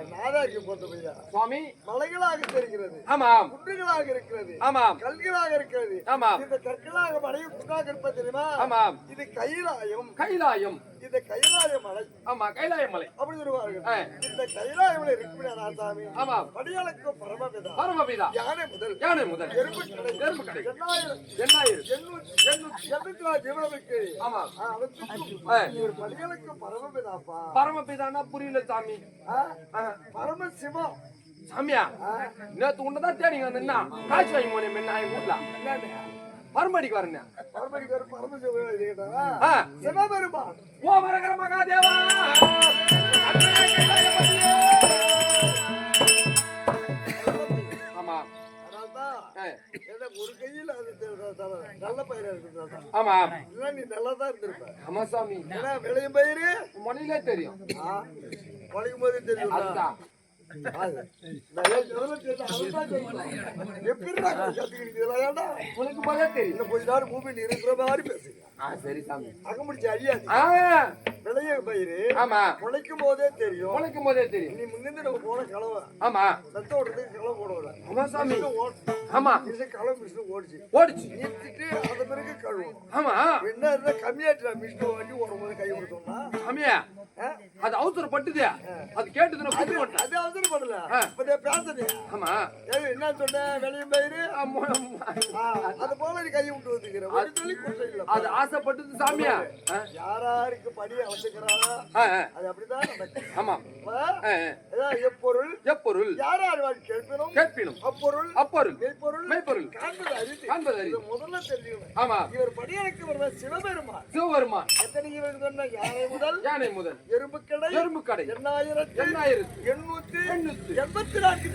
நாதாரிக்கு போட்ட பையா. சுவாமி. மலைகளாக தெரிகிறது. ஆமாம். குன்றுகளாக இருக்கிறது. ஆமாம். கல்களாக இருக்கிறது. ஆமாம். இந்த கற்களாக மலையும் குன்றாக இருப்பது தெரியுமா? ஆமாம். இது கைலாயம் கைலாயம் இந்த கைலாய மலை. ஆமா கைலாய மலை. அப்படி சொல்லுவார்கள். இந்த கைலாய மலை இருக்குமே ராசாமி ஆமாம் படியாளுக்கு பரமபிதா. பரமபிதா. யானை முதல். யானை முதல். எறும்பு கடை எறும்பு கடை எண்ணாயிரம். எண்ணாயிரம். எண்ணூற்றி எண்ணூற்றி எண்ணூற்றி நாலு ஜீவனமிக்கு ஆமாம் அவற்றுக்கும் ஆ. இவர் படிகளுக்கு பரமபிதாப்பா. பரமபிதானா? புரியல சாமி. பரமசிவம். சாமியா? நேத்து உன்னதான் தேடிங்க நின்னா. காய்ச்சி வாங்கி போனேன் என்ன என் வீட்டுல மறுபடிக்கு வரேன் பரமசிவம் எழுதிக்கிட்டா ஆ. சிவபெருமான் ஓ மரகர மகாதேவா! ஆமா. ஒரு கையில் நல்ல பயிர் இருக்கிறதா ஆமா. நீ நல்லா தான் இருந்திருப்ப. ஆமா சாமி. விளையும் பயிர்? மொழியிலே தெரியும். வளைக்கும் போதே தெரியும் அதுதான். உனக்கு போதே தெரியும். கொஞ்ச நாள் மூவியில் இருக்கிற மாதிரி பேசுங்க ஆ சரி சாமி. அகமுடிச்சு அழியாது. விளைய பயிர். ஆமா. முளைக்கும் போதே தெரியும். உனக்கும் போதே தெரியும். நீ முன்னிருந்து நம்ம போன கிழவ ஆமா. ரத்த ஓடுறதுக்கு கிழவு போடுவல ஆமா சாமி. ஓட்டு ஆமா. கிழவு மிஷின் ஓடிச்சு. ஓடிச்சு. நிறுத்திட்டு அந்த பிறகு கழுவும் ஆமா. என்ன இருந்தா கம்மியாட்டுல மிஷின் வண்டி ஓடும்போது கை கொடுத்தோம்னா. சாமியா. ஆ? அது அவசரப்பட்டுது. அது கேட்டதுன்னா அது பண்ணல ஆ. இப்ப நீ பேசுறீங்க ஆமா. என்ன சொன்ன? வெளியும் பயிர். அது போல கை விட்டு வந்துக்கிற. ஒரு சொல்லி குற்றம் இல்ல அது ஆசைப்பட்டது சாமியா. யாராருக்கு படி அது அப்படிதான் ஆமா. எப்பொருள்? எப்பொருள்? யார் யார் வாழ் கேட்பினும்? கேட்பினும். அப்பொருள்? அப்பொருள். மெய்ப்பொருள்? மெய்ப்பொருள். காண்பது அறிந்து காண்பது அறிவு. இதை முதல்ல தெரிஞ்சுக்கணும் ஆமா. இவர் படியனுக்கு வர்ற சிவபெருமான். சிவபெருமான். எத்தனை இவர் சொன்ன யானை முதல்? யானை முதல். எறும்பு கடை? எறும்பு கடை. எண்ணாயிரத்தி எண்ணாயிரத்து. எண்ணூத்தி எண்ணூத்தி எண்பத்தி நான்கு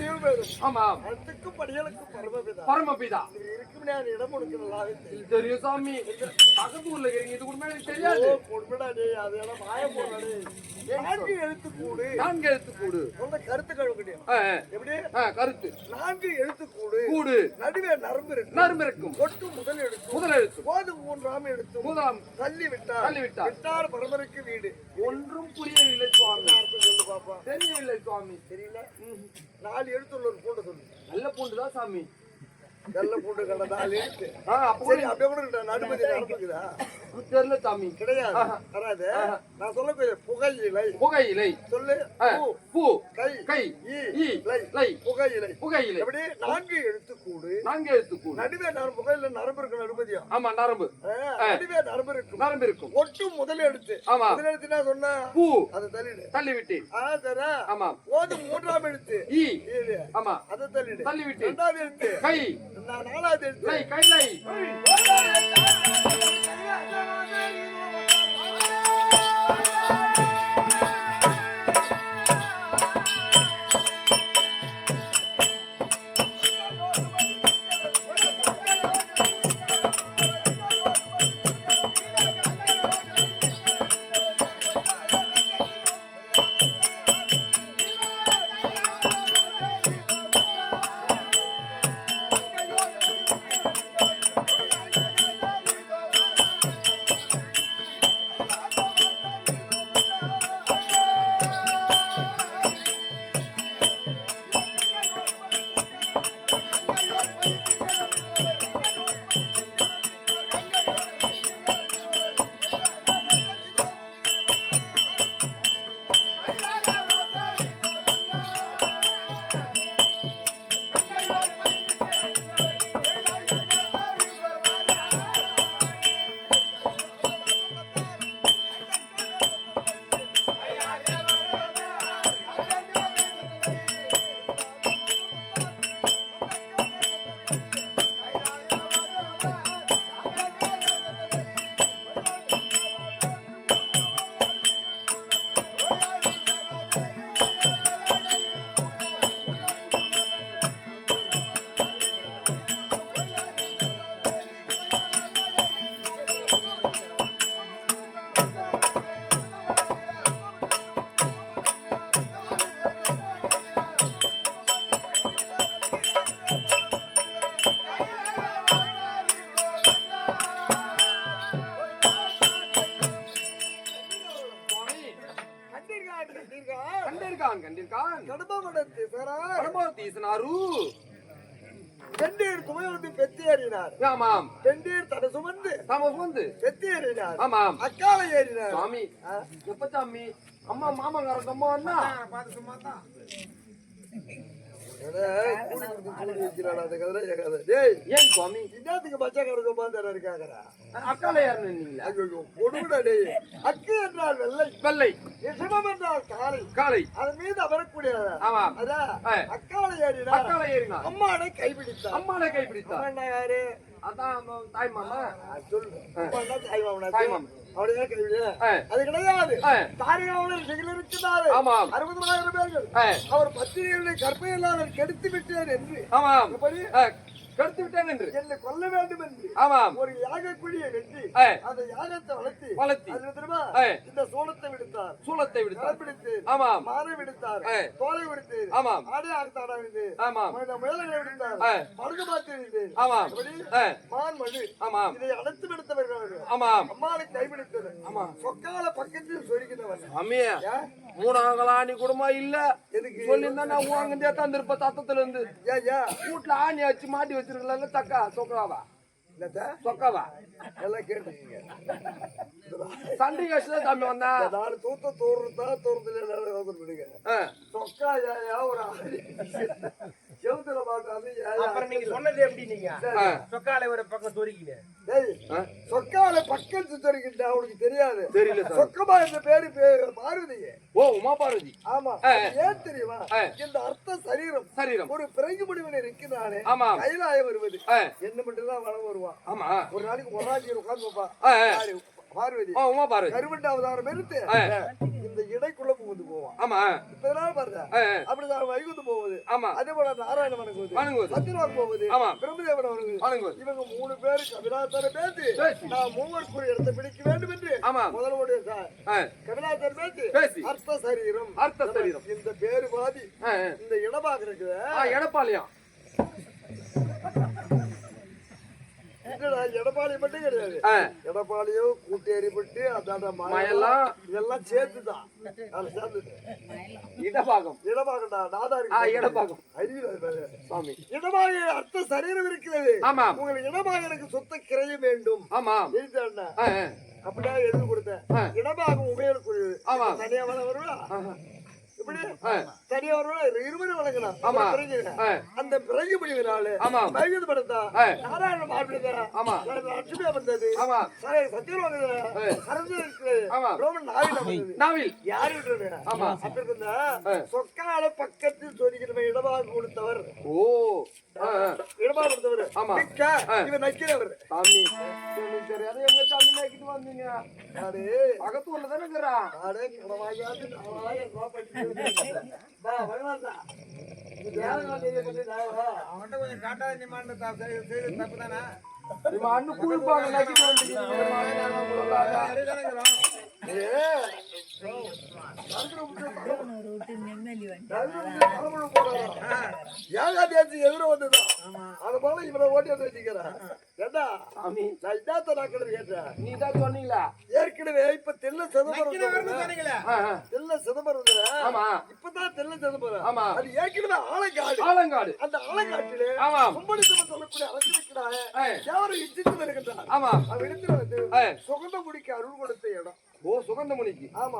ஆமா அதுக்கு படியலுக்கு பரமபிதா. பரமபிதா. இருக்கும் நான் இடம் உனக்கு நல்லாவே தெரியும். தெரியும் சாமி. பக்கத்து ஊர்ல இருக்கிறீங்க இது கூட எனக்கு தெரியாது. கொடுமைடா அது. நான்கு எழுத்து கூடு நான்கு எழுத்து கூடு கருத்து கழுவு. எப்படி? கருத்து. நான்கு எழுத்து கூடு. கூடு நடுவே நரம்பு இருக்கு நறும் இருக்கும். ஒட்டு முதல் எழுத்து முதல் எழுத்து போது மூன்றாம் எழுத்து முதலாம் தள்ளி விட்டார் தள்ளி விட்டார். விட்டார் பரமருக்கு வீடு. ஒன்றும் புரியவில்லை சுவாமி. அர்த்தம் சொல்லு பாப்பா? தெரியவில்லை சுவாமி. தெரியல? நாலு எழுத்துள்ள ஒரு பூண்டு சொல்லு. நல்ல பூண்டு தான் சாமி? வெள்ள பூண்டு கடை நாலு எழுத்து. அப்படியே கூட. நடுமதி நடந்துக்குதா தெரியல சாமி. கிடையாது. வராது. நான் சொல்லக்கூடிய புகையிலை புகையிலை சொல்லு. பூ, கை. கை. ஈ, லை. புகையிலை புகையிலை எப்படி? நான்கு எழுத்து கூடு நான்கு எழுத்து கூடு நடுவே நரம்பு. புகையில நரம்பு இருக்கு நடுமதியா ஆமா நரம்பு. நடுவே நரம்பு இருக்கும் நரம்பு இருக்கும். ஒட்டு முதல் எழுத்து. ஆமா. முதல் எழுத்து என்ன சொன்ன? பூ. அதை தள்ளிடு. தள்ளிவிட்டு. ஆ தரா. ஆமா. ஓது மூன்றாம் எழுத்து. ஈ. ஆமா. அதை தள்ளிடு. தள்ளிவிட்டு. ரெண்டாவது எழுத்து. கை. நான் நாலாவது எழுத்து. பெத்தேறினார் ஆமாம். தடை சுமந்து தாம வந்து பெத்தேறினார் ஆமாம். அக்காலை ஏறினார். சுவாமி எப்ப சாமி? அம்மா மாமங்காரங்க அம்மா அண்ணா கூடி கொடுத்து ஏன் சுவாமி? இன்னாத்துக்கு பச்சைக்காரங்க உட்கார்ந்து இருக்காங்கடா. அக்கால ஐயோ, டேய். அக்கு என்றால் வெள்ளை. வெள்ளை. சிவம் என்றால் காலை காலை அதன் மீது அமரக்கூடிய ஆமாம் அதான். அக்காலை ஏறினார் அக்கால ஏறினார் அம்மானை கைப்பிடித்தார் அம்மானை கைப்பிடித்தார் அம்மா என்ன யாரு? அதான் தாய் மாமா. சொல்லு அம்மானா தாய் மாமனா? தாய் மாமன். கைவிடு ஆ. அது கிடையாது. ஆ. தாரிகாவலர் சிகில் இருக்கிறாரு ஆமாம். அறுபதாயிரம் பேர்கள் அவர் பத்திரிகைகளை கற்பையில்லாத கெடுத்து விட்டேன் என்று. ஆமாம். எப்படி? கெடுத்து விட்டேன் என்று. என்னை கொல்ல வேண்டும் என்று. ஆமாம். ஒரு யாக குழியை வெட்டி அந்த யாகத்தை வளர்த்தி வளர்த்தி. இந்த சோளத்தை விடுத்தார். சூலத்தை விடுத்தார். பிடித்து ஆமாம். மாறை விடுத்தார். தோலை விடுத்து ஆமாம். ஆடை ஆடுத்தாடா விடுத்து ஆமாம். முயலங்களை விடுத்தார். மருது பார்த்து விடுத்து ஆமாம். மான் மழு ஆமாம். இதை அழைத்து விடுத்தவர்கள். ஆமாம். அம்மாவை கைபிடித்தது ஆமாம். சொக்கால பக்கத்தில் சொருகினவன் அம்மியா? மூணாங்களா ஆணி குடும்பம் இல்ல. எதுக்கு சொல்லியிருந்தா நான் உங்கந்தே தந்திருப்ப தத்தத்துல இருந்து வீட்டுல ஆணி வச்சு மாட்டி வச்சிருக்கல தக்கா சொக்காவா? சொக்காவா? எல்லாம் கேட்டுக்கீங்க சண்டை கட்சியில தம்பி வந்தா? நாலு தூத்த தோறுதா தோறுதுல ஆ, சொக்கா ஒரு செவுத்துல மாட்டாது ஏயா அப்புறம் நீங்க சொன்னது எப்படி நீங்க? சொக்காலை ஒரு பக்கம் சொருக்கிங்க. சொக்கால பக்கம் சுத்தரிக்கிட்ட அவனுக்கு தெரியாது. தெரியல சார் சொக்கமா இந்த பேரு பேரு பார்வதியே. ஓ உமா பார்வதி. ஆமா. ஏன் தெரியுமா. இந்த அர்த்த சரீரம். சரீரம். ஒரு பிறகு முடிவனை இருக்கிறானே ஆமாம் கைலாய வருவது. என்ன மட்டும் தான் வளம் வருவான் ஆமா. ஒரு நாளைக்கு ஒரு நாளைக்கு உட்கார்ந்து? பார்வதி. உமா பார்வதி. கருவண்ட அவதாரம் எடுத்து ஆ. இந்த இடைக்குள்ள புகுந்து போவான் ஆமா இப்ப பாருங்க. அப்படிதான் வைகுந்து போவது ஆமா அதே போல நாராயண வணங்குவது வணங்குவது சத்யநாத் ஆமா. பிரம்மதேவன் வணங்குவது வணங்குவது இவங்க மூணு பேரு கபிலாத்தரை பேசி. நான் மூவருக்குரிய இடத்தை பிடிக்க வேண்டும் என்று ஆமா. முதல்வருடைய கபிலாத்தர் பேசி பேசி. அர்த்த சரீரம் அர்த்த சரீரம் இந்த பேரு பாதி. இந்த இடமாக இருக்குது இல்லடா, எடப்பாடி மட்டும் கிடையாது. ஆ, எடப்பாடியோ கூட்டேரிப்பட்டு அதான மயலாம். இதெல்லாம் சேர்த்துதான். இடபாகம் இடமாகண்டா நாதா இருக்கு இடபாகம் சுவாமி இடமாக அர்த்த சரீரம் இருக்கிறது. இடமாக எனக்கு சொத்த கிரைய வேண்டும். ஆமாம். எழுத்தாண்ணா ஆ, ஆ. அப்படியே எழுதி கொடுத்தேன். ஆ. இடமாக உபயோகக்கூடியது ஆமா. தனியா வர வருவா. இப்படி ஆ, தனியா வருவா இருவரும் வழங்கலாம் ஆமா. அந்த பிறகு முடிவினால ஆமாம். வைகுது படத்தா ஆ. நாராயண மாப்பிள்ளை ஆமா. லட்சுமியா வந்தது. ஆமா. சத்தியலோக ஆமா. ரோமன் நாவில நாவில். யாரு விடுறது? ஆமா. அப்ப இருந்த. சொக்கால பக்கத்தில் இடமாக கொடுத்தவர் ஓ. இடமாக கொடுத்தவர் ஆமா. இவர் நக்கிறவர். சாமி. தெரியாது எங்க சாமி நாக்கிட்டு வந்தீங்க? யாரு? பக்கத்து ஊர்ல தானே இருக்கிறான்? அடே நாவாய கோபப்பட்டு வா வரலாம்டா அவன்கிட்ட கொஞ்சம் காட்டாத நிமாண்ட செய்து தப்பு தானே நம்ம வந்துட்டீங்க ஏகாதேசி எதிர வந்துதான் அது போல இவனை ஓட்டி வந்து வச்சுக்கிறேன் ஏண்டா நான் இதாத்த நாக்கிறது கேட்டேன் நீ தான் சொன்னீங்களா ஏற்கனவே இப்ப தெல்ல சிதம்பரம். தெல்ல சிதம்பரம். ஆமா இப்பதான் தெல்ல சிதம்பரம் ஆமா. அது ஏற்கனவே ஆலங்காடு ஆலங்காடு அந்த ஆலங்காட்டிலே ஆமாம் கும்பலிசம் சொல்லக்கூடிய ஆ. தேவரை இச்சித்து வருகின்றார் ஆமா அவர் இடத்துல வந்து. சுகந்த முடிக்கு அருள் கொடுத்த இடம் ஓ சுகந்தமுனிக்கு. ஆமா.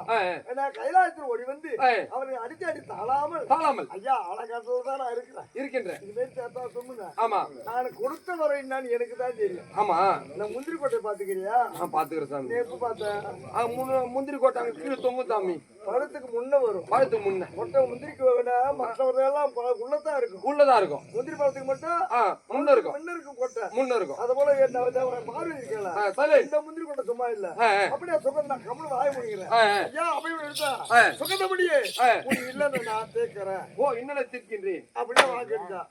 ஏன்னா கைலாயத்தில் ஓடி வந்து. அவரை அடித்து அடித்து அழாமல் தாளாமல். ஐயா ஆலங்காட்டில் தான் நான் இருக்கிறேன். இருக்கின்றேன் இதுமாரி சேர்த்தா சொல்லுங்க. ஆமா. நான் கொடுத்த வரை என்னன்னு எனக்கு தான் தெரியும். ஆமா. நான் முந்திரி கோட்டை பாத்துக்கிறியா நான் பாத்துக்கிறேன் சாமி. நீ எப்ப பார்த்தேன் முந்திரி கோட்டாங்க கீழே தொங்கு சாமி. பழத்துக்கு முன்ன வரும். பழத்துக்கு முன்ன. மொட்டை முந்திரிக்கு வேணா மற்றவர்களெல்லாம் உள்ளதான் இருக்கும். உள்ளதா இருக்கும். முந்திரி பழத்துக்கு மட்டும்? முன்ன இருக்கும். முன்ன இருக்கும் கொட்டை. முன்ன இருக்கும். அது போல என்ன பார்வை இருக்கல இந்த முந்திரி கொட்டை சும்மா இல்ல. அப்படியே சுகந்த நான் கம்மல வாய முடிக்கிறேன். ஐயா அப்படியே எடுத்தா. உன் இல்லன்னு நான் தேக்கிறேன் ஓ இன்னலை தீர்க்கின்றேன். அப்படியே வாங்கிட்டா.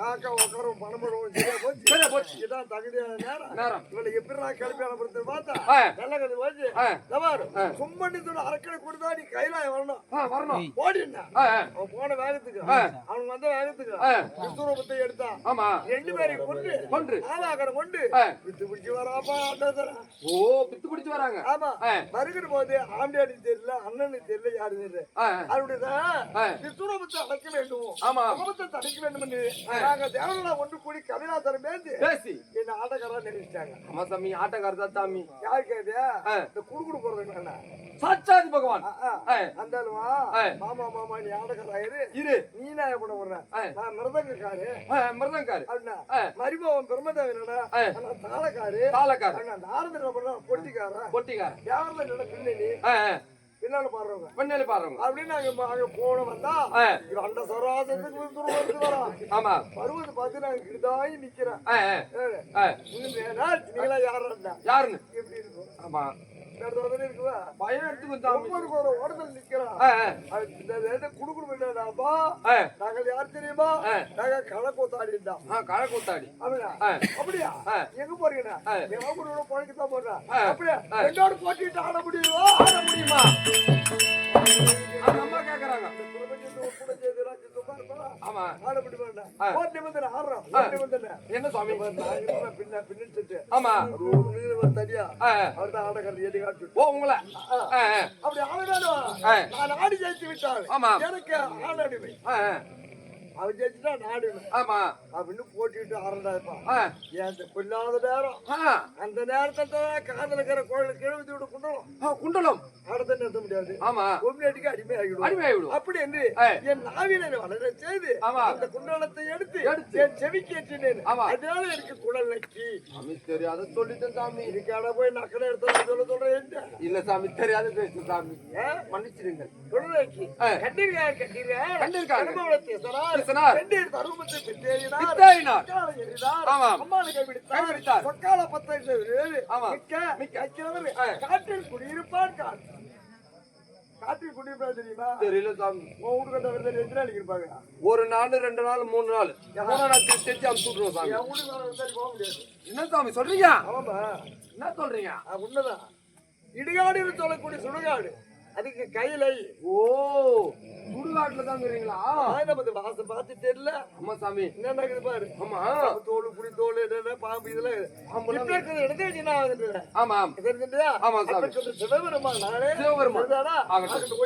காக்கா உட்காரும் பணம் போடுவோம். சரியா போச்சு சரியா போச்சு. இதான் தகுதியான நேரம். நேரம். இவளை எப்படி நான் கிளப்பி அனுப்புறது பார்த்தா. நல்ல கதை போச்சு. ஆ. தவாரு சும்மண்ணி அரக்கனை கொடுத்தா நீ கை கைலாயம் வரணும். வரணும் ஓடினா அவன் போன வேகத்துக்கு. அவனுக்கு வந்த வேகத்துக்கு. விஸ்வரூபத்தை எடுத்தான் ஆமா. ரெண்டு பேரையும் கொண்டு கொன்று. ஆவாகரம் கொண்டு. விட்டு பிடிச்சு வராப்பா ஓ பித்து பிடிச்சு வராங்க. ஆமா. ஆ. வருகிற போது ஆண்டியாடி தெரியல அண்ணனுக்கு தெரியல யாரு தெரியல ஆ. விஸ்வரூபத்தை அடைக்க வேண்டும்? ஆமா. முகத்தை தடைக்க வேண்டும் என்று நாங்க தேவனா ஒன்று கூடி கவிநாதரம் பேசி பேசி. என்ன ஆட்டக்காரா நினைச்சிட்டாங்க ஆமா சாமி ஆட்டக்காரர் தான் சாமி. யாரு கேட்டியா. இந்த குடுக்குடு போறது என்ன சாட்சாதி பகவான். அந்த. மாமா மாமா நீ ஆட்டக்காராயிரு இரு. நீ நான் போறேன் ஆ. நான் மிருதங்கக்காரு. மிருதங்காரு அப்படின்னா ஆ. மரிபவன் பிரம்மதேவனடா தாளக்காரு. தாளக்காரு. நாரதர் பண்ண பொட்டிக்காரன் பொட்டிக்காரன். தேவரில் பின்னணி. ஆ, ஆ, பின்னால பாடுறவங்க. பாடுறவங்க. அப்படின்னு நாங்க அங்க போன வந்தா அந்த சராசத்துக்கு ஆமா. பருவத்தை பார்த்து நாங்க நிக்கிறேன். நீங்களா யாரா யாருன்னு? எப்படி இருக்கும்? ஆமா. பயம் எடுத்துக்கும் சாமி ஒவ்வொரு ஒரு ஓடத்தில் நிக்கிறான் ஆ, இந்த ரெண்டு குடுக்குடு வேண்டாப்பா ஆ, நாங்கள் யார் தெரியுமா ஆ. நாங்க கணக்கூத்தாடிட்டா ஆ, களை கூத்தாடி அப்படியா ஆ. அப்படியா ஆ. எங்க போறீங்கண்ணா ஆ. என் கூட பழக்க தான் போடுறேன் அப்படியா ஆ. போட்டிட்டு ஆட முடியுமா ஆட முடியுமா அந்த அம்மா கேக்குறாங்க ஆமா. ஆட முடியுமாண்ணா ஆ. ஒரு நிபந்தனை ஆடுறோம் ஆ. ஒரு நிபந்தனை என்ன சுவாமி? பின்ன பின்னிட்டு ஆமா. ஒரு தனியா அவர் தான் ஆடக்காரர் காட்டு ஓ உங்களை. அப்படி ஆடாடும் ஆ. நான் ஆடி ஜெயிச்சு விட்டால் ஆமா. எனக்கு ஆடாடுமை அவன் ஜெயிச்சுட்டா நாடுவேன் ஆமா. அப்படின்னு போட்டிட்டு ஆரண்டாப்பா ஆ, ஏன் இந்த பிள்ளாத நேரம்? அந்த நேரத்தை தான் காதல இருக்கிற கோயில் கிழவி விட்டு கொண்டோம் ஆ, குண்டலம். ஆடத்தை நிறுத்த முடியாது. ஆமா. கொம்மியாட்டிக்கு அடிமை ஆகிடும் அடிமையாகி விடும் அப்படி என்று. என் நாவினை வளர செய்து. அந்த குண்டலத்தை எடுத்து எடுத்து. என் ஏற்றினேன். ஆமா. அதனால எனக்கு குடல் நக்கி. சாமி தெரியாத சொல்லிட்டேன் சாமி. இதுக்கான போய் நக்கனை எடுத்து சொல்ல சொல்றேன் இல்ல சாமி தெரியாத பேசு சாமி. ஆ? மன்னிச்சிடுங்கள். குடல் நக்கி. ஆ. கண்டீர்கள் கண்டீர்கள் பெற்றேறினார் பித்தேறினார். ஆமாம். அம்மாளை. கைப்பிடித்தார். சொக்கால பத்தை ஆமாம். மிக்க ஆ. காற்றில் குடியிருப்பார் காட் காற்றில் குடியிருப்பார் தெரியுமா? தெரியல சாமி. வீட்டுக்கு வந்து எத்தனை இருப்பாங்க. ஒரு நாள் ரெண்டு நாள் மூணு நாள். மூணு நாள் தேச்சு அனுப்பிச்சு விட்டுருவோம் சாமி. போக முடியாது. என்ன சாமி சொல்றீங்க? ஆமாப்பா என்ன சொல்றீங்க? உண்மைதான். இடுகாடுன்னு சொல்லக்கூடிய சுடுகாடு. அதுக்கு கையிலை ஓ. சுடுகாட்டுல தான் இருக்கிறீங்களா நமது வாசம் பார்த்து தெரியல. ஆமா சாமி. என்ன நடக்குது பாரு. ஆமா. தோல் புளி தோல் என்னென்ன பாம்பு இதெல்லாம் இருக்கிறது எடுத்து என்ன ஆகுது ஆமா தெரிஞ்சுட்டியா? ஆமா, சாமி. சிவபெருமான் நானே சிவபெருமான். சரிதானா? ஆகட்டும். ஆகட்டும்,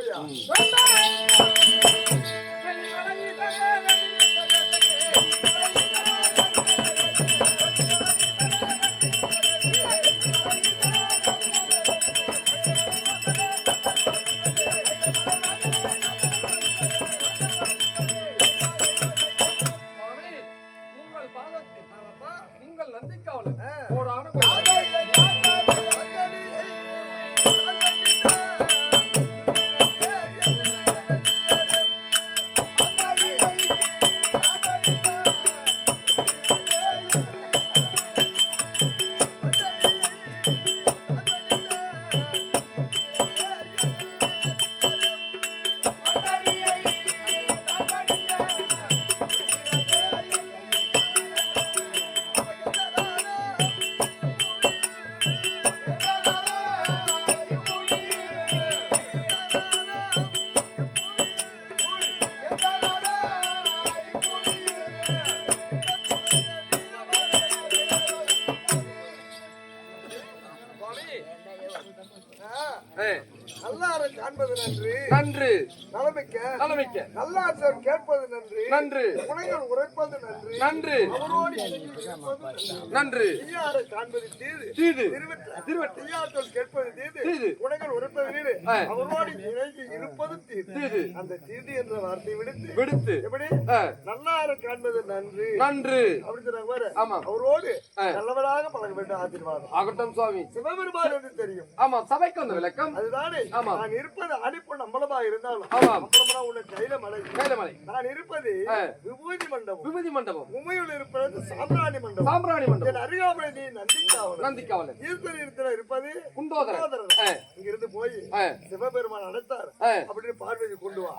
தலைமைக்க நல்லாற்றல் கேட்பது நன்று. நன்று. குணைகள் உரைப்பது நன்று. நன்று. அவரோடு நன்று. காண்பது தீது. தீது. தீயாற்றல் கேட்பது தீது. குணைகள் உரைப்பது வீடு. அவரோடு இருப்பது அந்த என்ற வார்த்தை விடுத்து. விடுத்து. எப்படி? ஆ, நல்லாரை காண்பது நன்று. நன்று. சொன்னாங்க. ஆமா. அவரோடு. நல்லவராக பழக வேண்டும் ஆசீர்வாதம். ஆகட்டும் சுவாமி. சிவபெருமான் என்று தெரியும். ஆமா சபைக்கு வந்த விளக்கம். அதுதானே. ஆமா. நான் இருப்பது அடிப்பு நம்மளமா இருந்தாலும். ஆமாம். நம்மளமா உன்னை கையில மலை. கைலமலை நான் இருப்பது. விபூதி மண்டபம். விபூதி மண்டபம். உமையில் இருப்பது சாம்பிராணி மண்டபம். சாம்பிராணி மண்டபம். அருகாமலை நீ நந்திக்காவல் நந்திக்காவலர் ஈஸ்வரி இடத்துல இருப்பது குண்டோதரன். குண்டோதரன். ஆ, இங்கிருந்து போய் சிவபெருமான் அழைத்தார் ஆ. அப்படின்னு பார்வைக்கு கொண்டு வா